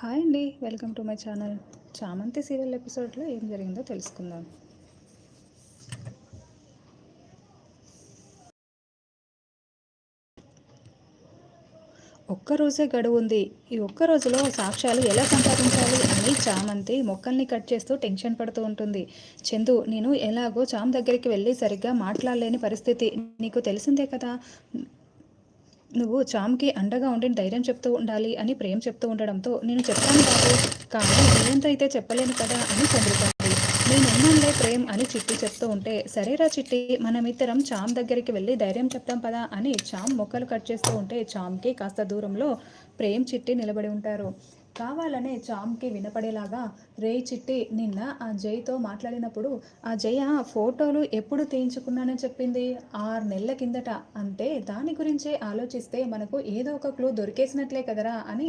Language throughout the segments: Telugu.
హాయ్ అండి. Welcome to my channel. Chamanthi serial ఎపిసోడ్లో ఏం జరిగిందో తెలుసుకుందాం. ఒక్కరోజే గడువు ఉంది ఈ ఒక్క రోజులో సాక్ష్యాలు ఎలా సంపాదించాలి అని చామంతి మొక్కల్ని కట్ చేస్తూ టెన్షన్ పడుతూ ఉంటుంది. చందు నేను ఎలాగో చామ్ దగ్గరికి వెళ్ళి సరిగ్గా మాట్లాడలేని పరిస్థితి నీకు తెలిసిందే కదా? నువ్వు చామ్కి అండగా ఉండి ధైర్యం చెప్తూ ఉండాలి అని ప్రేమ చెప్తూ ఉండడంతో నేను చెప్తాను కాదు కానీ నేనంత అయితే చెప్పలేను కదా అని చంద్రిక నేనున్నానులే ప్రేమ్ అని చిట్టి చెప్తూ ఉంటే సరేరా చిట్టి మనమిద్దరం చామ్ దగ్గరికి వెళ్ళి ధైర్యం చెప్తాం పదా అని చామ్ మొక్కలు కట్ చేస్తూ ఉంటే చామ్కి కాస్త దూరంలో ప్రేమ్ చిట్టి నిలబడి ఉంటారు. కావాలనే చామ్కి వినపడేలాగా రే చిట్టి నిన్న ఆ జైతో మాట్లాడినప్పుడు ఆ జయ ఫోటోలు ఎప్పుడు తీయించుకున్నానని చెప్పింది? ఆరు నెలల కిందట. అంటే దాని గురించే ఆలోచిస్తే మనకు ఏదో ఒక క్లూ దొరికేసినట్లే కదరా అని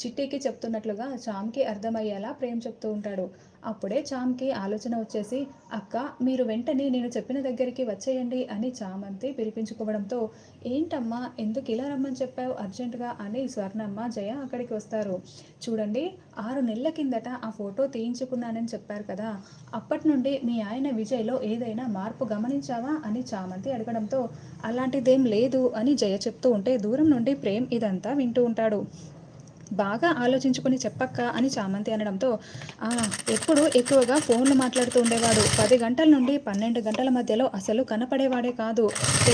చిట్టికి చెప్తున్నట్లుగా చామ్కి అర్థమయ్యేలా ప్రేమ్ చెప్తూ ఉంటాడు. అప్పుడే చామ్కి ఆలోచన వచ్చేసి అక్క మీరు వెంటనే నేను చెప్పిన దగ్గరికి వచ్చేయండి అని చామంతి పిలిపించుకోవడంతో ఏంటమ్మా ఎందుకు ఇలా రమ్మని చెప్పావు అర్జెంటుగా? అని స్వర్ణమ్మ జయ అక్కడికి వస్తారు. చూడండి ఆరు నెలల కిందట ఆ ఫోటో తీయించుకున్నానని చెప్పారు కదా అప్పటి నుండి మీ ఆయన విజయ్లో ఏదైనా మార్పు గమనించావా అని చామంతి అడగడంతో అలాంటిదేం లేదు అని జయ చెప్తూ ఉంటే దూరం నుండి ప్రేమ్ ఇదంతా వింటూ ఉంటాడు. బాగా ఆలోచించుకుని చెప్పక్క అని చామంతి అనడంతో ఎప్పుడు ఎక్కువగా ఫోన్లు మాట్లాడుతూ ఉండేవాడు. పది గంటల నుండి పన్నెండు గంటల మధ్యలో అసలు కనపడేవాడే కాదు.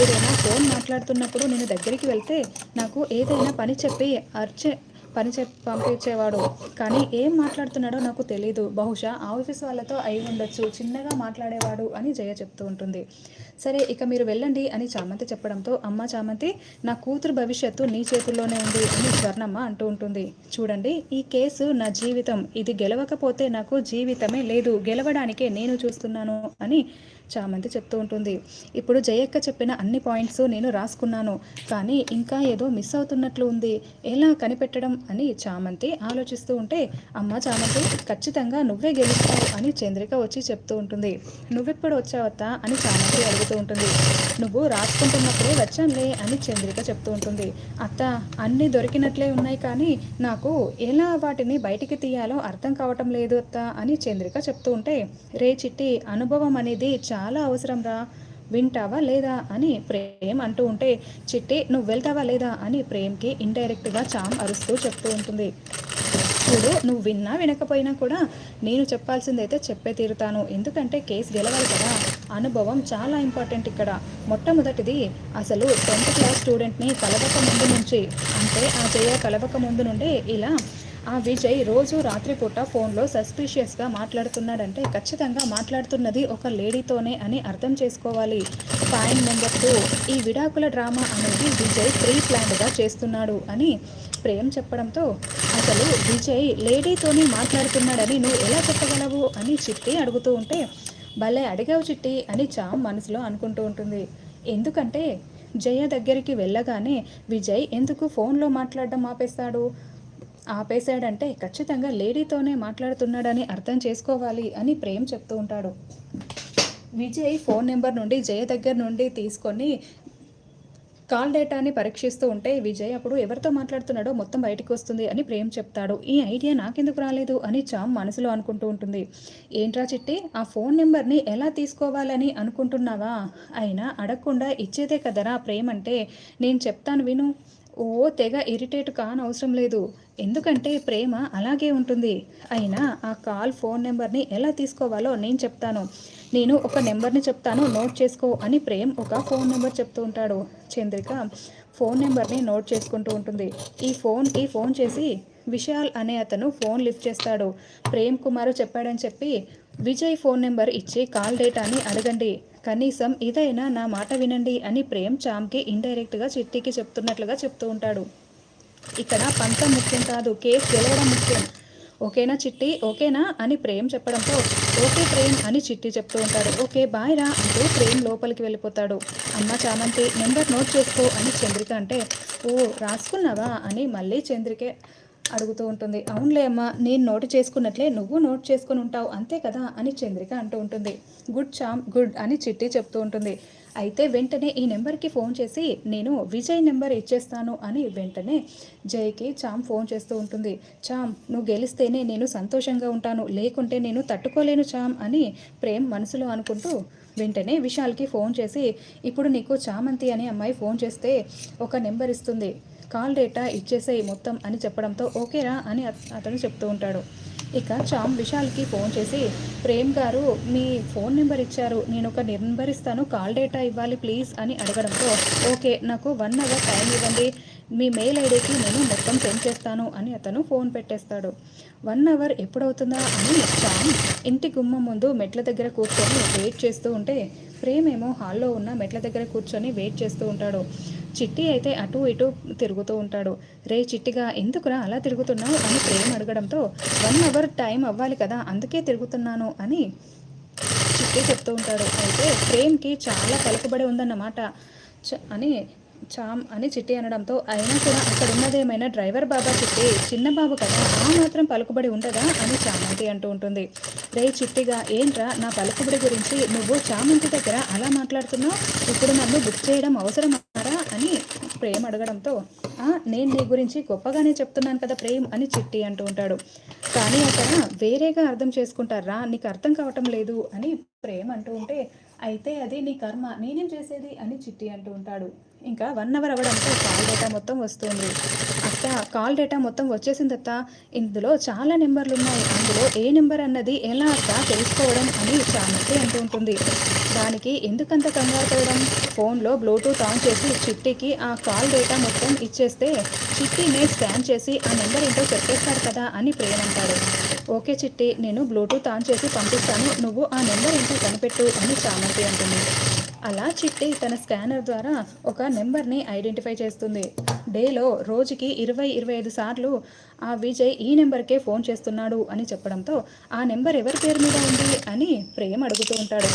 ఏదైనా ఫోన్ మాట్లాడుతున్నప్పుడు నేను దగ్గరికి వెళ్తే నాకు ఏదైనా పని చెప్పి అర్చే పని చెప్పి పంపించేవాడు. కానీ ఏం మాట్లాడుతున్నాడో నాకు తెలీదు. బహుశా ఆఫీస్ వాళ్ళతో అయి ఉండొచ్చు. చిన్నగా మాట్లాడేవాడు అని జయ చెప్తూ ఉంటుంది. సరే ఇక మీరు వెళ్ళండి అని చామంతి చెప్పడంతో అమ్మ చామంతి నా కూతురు భవిష్యత్తు నీ చేతుల్లోనే ఉంది అని స్వర్ణమ్మ అంటూ ఉంటుంది. చూడండి ఈ కేసు నా జీవితం. ఇది గెలవకపోతే నాకు జీవితమే లేదు. గెలవడానికే నేను చూస్తున్నాను అని చామంతి చెప్తూ ఉంటుంది. ఇప్పుడు జయక్క చెప్పిన అన్ని పాయింట్స్ నేను రాసుకున్నాను. కానీ ఇంకా ఏదో మిస్ అవుతున్నట్లు ఉంది. ఎలా కనిపెట్టడం అని చామంతి ఆలోచిస్తూ ఉంటే అమ్మ చామంతి ఖచ్చితంగా నువ్వే గెలుస్తావు అని చంద్రిక వచ్చి చెప్తూ ఉంటుంది. నువ్వెప్పుడు వచ్చావత్తా? అని చామంతి అడుగుతూ ఉంటుంది. నువ్వు రాసుకుంటున్నప్పుడే వచ్చానులే అని చంద్రిక చెప్తూ ఉంటుంది. అత్త అన్నీ దొరికినట్లే ఉన్నాయి కానీ నాకు ఎలా వాటిని బయటికి తీయాలో అర్థం కావటం లేదు అత్త అని చంద్రిక చెప్తూ ఉంటే రే చిట్టి అనుభవం అనేది చాలా అవసరం రా. వింటావా లేదా అని ప్రేమ్ అంటూ ఉంటే చిట్టి నువ్వు వెళ్తావా లేదా అని ప్రేమ్కి ఇండైరెక్ట్గా చామ్ అరుస్తూ చెప్తూ ఉంటుంది. ఇప్పుడు నువ్వు విన్నా వినకపోయినా కూడా నేను చెప్పాల్సిందైతే చెప్పే తీరుతాను. ఎందుకంటే కేసు గెలవాలి కదా. అనుభవం చాలా ఇంపార్టెంట్ ఇక్కడ. మొట్టమొదటిది అసలు టెన్త్ క్లాస్ స్టూడెంట్ని కలవక ముందు నుంచి అంటే ఆ జయ కలవక ముందు నుండే ఇలా ఆ విజయ్ రోజు రాత్రిపూట ఫోన్లో సస్పీషియస్గా మాట్లాడుతున్నాడంటే ఖచ్చితంగా మాట్లాడుతున్నది ఒక లేడీతోనే అని అర్థం చేసుకోవాలి. పాయింట్ నెంబర్ టూ ఈ విడాకుల డ్రామా అనేది విజయ్ ప్రీ ప్లాన్డ్గా చేస్తున్నాడు అని ప్రేమ్ చెప్పడంతో అసలు విజయ్ లేడీతోనే మాట్లాడుతున్నాడని నువ్వు ఎలా చెప్పగలవు అని చిట్టి అడుగుతూ ఉంటే భలే అడిగావు చిట్టి అని చామ్ మనసులో అనుకుంటూ ఉంటుంది. ఎందుకంటే జయ దగ్గరికి వెళ్ళగానే విజయ్ ఎందుకు ఫోన్లో మాట్లాడడం ఆపేస్తాడు? ఆపేశాడంటే ఖచ్చితంగా లేడీతోనే మాట్లాడుతున్నాడని అర్థం చేసుకోవాలి అని ప్రేమ్ చెప్తూ ఉంటాడు. విజయ్ ఫోన్ నెంబర్ నుండి జయ దగ్గర నుండి తీసుకొని కాల్ డేటాని పరీక్షిస్తూ ఉంటే విజయ్ అప్పుడు ఎవరితో మాట్లాడుతున్నాడో మొత్తం బయటకు వస్తుంది అని ప్రేమ్ చెప్తాడు. ఈ ఐడియా నాకెందుకు రాలేదు అని చామ్ మనసులో అనుకుంటూ ఉంటుంది. ఏంట్రా చిట్టి ఆ ఫోన్ నెంబర్ని ఎలా తీసుకోవాలని అనుకుంటున్నావా? అయినా అడగకుండా ఇచ్చేదే కదరా ప్రేమ్ అంటే. నేను చెప్తాను విను. ఓ తెగ ఇరిటేట్ కానవసరం లేదు. ఎందుకంటే ప్రేమ అలాగే ఉంటుంది. అయినా ఆ కాల్ ఫోన్ నెంబర్ని ఎలా తీసుకోవాలో నేను చెప్తాను. నేను ఒక నెంబర్ని చెప్తాను నోట్ చేసుకో అని ప్రేమ్ ఒక ఫోన్ నెంబర్ చెప్తూ ఉంటాడు. చంద్రిక ఫోన్ నెంబర్ని నోట్ చేసుకుంటూ ఉంటుంది. ఈ ఫోన్కి ఫోన్ చేసి విశాల్ అనే అతను ఫోన్ లిఫ్ట్ చేస్తాడు. ప్రేమ్ కుమార్ చెప్పాడని చెప్పి విజయ్ ఫోన్ నెంబర్ ఇచ్చి కాల్ డేటాని అడగండి. కనీసం ఇదైనా నా మాట వినండి అని ప్రేమ్ చామ్కి ఇండైరెక్ట్గా చిట్టికి చెప్తున్నట్లుగా చెప్తూ ఉంటాడు. ఇక్కడ పంతం ముఖ్యం కాదు కేక్ గెలవడం ముఖ్యం. ఓకేనా చిట్టి? ఓకేనా అని ప్రేమ్ చెప్పడంతో ఓకే ప్రేమ్ అని చిట్టి చెప్తూ ఉంటాడు. ఓకే బాయ్ రా అంటూ ప్రేమ్ లోపలికి వెళ్ళిపోతాడు. అమ్మ చామంతి నెంబర్ నోట్ చేసుకో అని చంద్రిక అంటే ఓ రాసుకున్నావా అని మళ్ళీ చంద్రికే అడుగుతూ ఉంటుంది. అవునులే అమ్మ నేను నోటు చేసుకున్నట్లే నువ్వు నోట్ చేసుకుని ఉంటావు అంతే కదా అని చంద్రిక అంటూ ఉంటుంది. గుడ్ చామ్ గుడ్ అని చిట్టి చెప్తూ ఉంటుంది. అయితే వెంటనే ఈ నెంబర్కి ఫోన్ చేసి నేను విజయ్ నెంబర్ ఇచ్చేస్తాను అని వెంటనే జైకి చామ్ ఫోన్ చేస్తూ ఉంటుంది. చామ్ నువ్వు గెలిస్తేనే నేను సంతోషంగా ఉంటాను. లేకుంటే నేను తట్టుకోలేను చామ్ అని ప్రేమ్ మనసులో అనుకుంటూ వెంటనే విశాల్కి ఫోన్ చేసి ఇప్పుడు నీకు చామంతి అనే అమ్మాయి ఫోన్ చేస్తే ఒక నెంబర్ ఇస్తుంది. కాల్ డేటా ఇచ్చేసేయి మొత్తం అని చెప్పడంతో ఓకేరా అని అతను చెప్తూ ఉంటాడు. ఇక చామ్ విశాల్కి ఫోన్ చేసి ప్రేమ్ గారు మీ ఫోన్ నెంబర్ ఇచ్చారు. నేను ఒక నెంబర్ ఇస్తాను. కాల్ డేటా ఇవ్వాలి ప్లీజ్ అని అడగడంతో ఓకే నాకు వన్ అవర్ టైం ఇవ్వండి. మీ మెయిల్ ఐడికి నేను మొత్తం సెండ్ చేస్తాను అని అతను ఫోన్ పెట్టేస్తాడు. వన్ అవర్ ఎప్పుడవుతుందా? అని చామ్ ఇంటి గుమ్మం ముందు మెట్ల దగ్గర కూర్చొని వెయిట్ చేస్తూ ఉంటే ప్రేమేమో హాల్లో ఉన్న మెట్ల దగ్గర కూర్చొని వెయిట్ చేస్తూ ఉంటాడు. చిట్టి అయితే అటు ఇటు తిరుగుతూ ఉంటాడు. రే చిట్టిగా ఎందుకురా అలా తిరుగుతున్నావు? అని ప్రేమ అడగడంతో వన్ అవర్ టైం అవ్వాలి కదా అందుకే తిరుగుతున్నాను అని చిట్టి చెప్తూ ఉంటాడు. అయితే ప్రేమ్కి చాలా పలుకుబడి ఉందన్నమాట. అని చామ్ అని చిట్టి అనడంతో అయినా కూడా అక్కడ ఉన్నదేమైనా డ్రైవర్ బాబా చిట్టి చిన్న బాబు కదా ఆ మాత్రం పలుకుబడి ఉండదా? అని చామంతి అంటూ ఉంటుంది. రే చిట్టిగా ఏంట్రా నా పలుకుబడి గురించి నువ్వు చామంతి దగ్గర అలా మాట్లాడుతున్నావు? ఇప్పుడు నన్ను బుక్ చేయడం అవసరం ప్రేమ్ అడగడంతో నేను నీ గురించి గొప్పగానే చెప్తున్నాను కదా ప్రేమ్ అని చిట్టి అంటూ ఉంటాడు. కానీ అక్కడ వేరేగా అర్థం చేసుకుంటారా నీకు అర్థం కావటం లేదు అని ప్రేమ్ అంటూ ఉంటే అయితే అది నీ కర్మ నేనేం చేసేది అని చిట్టి అంటూ ఉంటాడు. ఇంకా వన్ అవర్ అవ్వడంతో కాల్ డేటా మొత్తం వస్తుంది తర్వాత కాల్ డేటా మొత్తం వచ్చేసింది తర్వాత ఇందులో చాలా నెంబర్లు ఉన్నాయి. అందులో ఏ నెంబర్ అన్నది ఎలా అక్క తెలుసుకోవడం అని చామంతి అంటూ ఉంటుంది. దానికి ఎందుకంత కంగారు పడడం? ఫోన్లో బ్లూటూత్ ఆన్ చేసి చిట్టికి ఆ కాల్ డేటా మొత్తం ఇచ్చేస్తే చిట్టీని స్కాన్ చేసి ఆ నెంబర్ ఏంటో చెప్పేస్తాడు కదా అని ప్రేమ అంటాడు. ఓకే చిట్టి నేను బ్లూటూత్ ఆన్ చేసి పంపిస్తాను. నువ్వు ఆ నెంబర్ ఏంటో కనిపెట్టు అని చామంతి అంటుంది. అలా చిట్టి తన స్కానర్ ద్వారా ఒక నెంబర్ని ఐడెంటిఫై చేస్తుంది. డేలో రోజుకి ఇరవై ఇరవై ఐదు సార్లు ఆ విజయ్ ఈ నెంబర్కే ఫోన్ చేస్తున్నాడు అని చెప్పడంతో ఆ నెంబర్ ఎవరి పేరు మీద ఉంది అని ప్రేమ్ అడుగుతూ ఉంటాడు.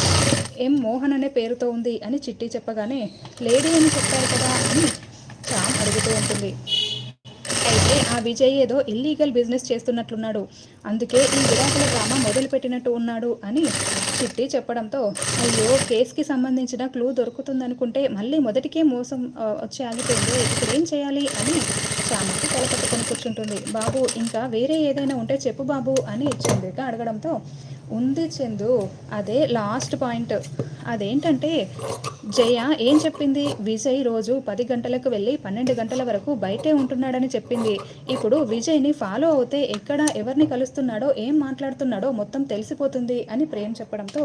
ఎం మోహన్ అనే పేరుతో ఉంది అని చిట్టి చెప్పగానే లేడీ అని చెప్పారు కదా అని చామ్ అడుగుతూ ఉంటుంది. అయితే ఆ విజయ్ ఏదో ఇల్లీగల్ బిజినెస్ చేస్తున్నట్లున్నాడు. అందుకే ఈ విడాకుల డ్రామా మొదలుపెట్టినట్టు ఉన్నాడు అని చిట్టి చెప్పడంతో అయ్యో కేసుకి సంబంధించిన క్లూ దొరుకుతుందనుకుంటే మళ్ళీ మొదటికే మోసం వచ్చి ఆగిపోయింది. ఇప్పుడు ఏం చేయాలి అని చామకి తలపెట్టుకొని కూర్చుంటుంది. బాబు ఇంకా వేరే ఏదైనా ఉంటే చెప్పు బాబు అని చంద్రిక అడగడంతో ఉంది చందు. అదే లాస్ట్ పాయింట్ అదేంటంటే జయ ఏం చెప్పింది? విజయ్ రోజు పది గంటలకు వెళ్ళి పన్నెండు గంటల వరకు బయటే ఉంటున్నాడని చెప్పింది. ఇప్పుడు విజయ్ని ఫాలో అవుతే ఎక్కడ ఎవరిని కలుస్తున్నాడో ఏం మాట్లాడుతున్నాడో మొత్తం తెలిసిపోతుంది అని ప్రేమ్ చెప్పడంతో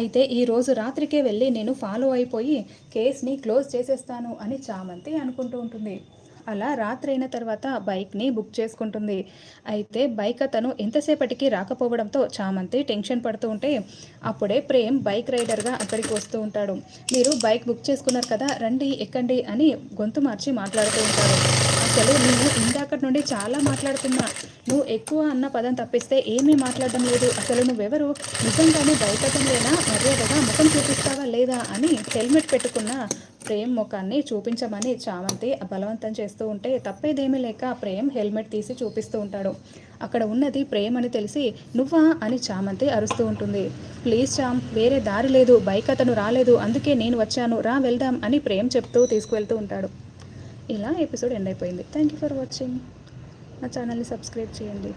అయితే ఈ రోజు రాత్రికే వెళ్ళి నేను ఫాలో అయిపోయి కేస్ని క్లోజ్ చేసేస్తాను అని చామంతి అనుకుంటూ ఉంటుంది. అలా రాత్రి అయిన తర్వాత బైక్ని బుక్ చేసుకుంటుంది. అయితే బైక్ అతను ఎంతసేపటికి రాకపోవడంతో చామంతి టెన్షన్ పడుతూ ఉంటే అప్పుడే ప్రేమ్ బైక్ రైడర్గా అక్కడికి వస్తూ ఉంటాడు. మీరు బైక్ బుక్ చేసుకున్నారు కదా రండి ఎక్కండి అని గొంతు మార్చి మాట్లాడుతూ ఉంటాడు అసలు నువ్వు ఇందాకటి నుండి చాలా మాట్లాడుతున్నా. నువ్వు ఎక్కువ అన్న పదం తప్పిస్తే ఏమీ మాట్లాడడం లేదు. అసలు నువ్వెవరు? నిజంగానే లేనా మర్యాదగా ముఖం చూపిస్తావా లేదా అని హెల్మెట్ పెట్టుకున్న ప్రేమ్ ముఖాన్ని చూపించమని చామంతి బలవంతం చేస్తూ ఉంటే తప్పేదేమీ లేక ప్రేమ్ హెల్మెట్ తీసి చూపిస్తూ ఉంటాడు. అక్కడ ఉన్నది ప్రేమ్ అని తెలిసి నువ్వా అని చామంతి అరుస్తూ ఉంటుంది. ప్లీజ్ చామ్ వేరే దారి లేదు. బైక్ అతను రాలేదు. అందుకే నేను వచ్చాను. రా వెళ్దాం అని ప్రేమ్ చెప్తూ తీసుకువెళ్తూ ఉంటాడు. ఇలా ఎపిసోడ్ ఎండ్ అయిపోయింది. థ్యాంక్ యూ ఫర్ వాచింగ్ నా ఛానల్ని సబ్స్క్రైబ్ చేయండి.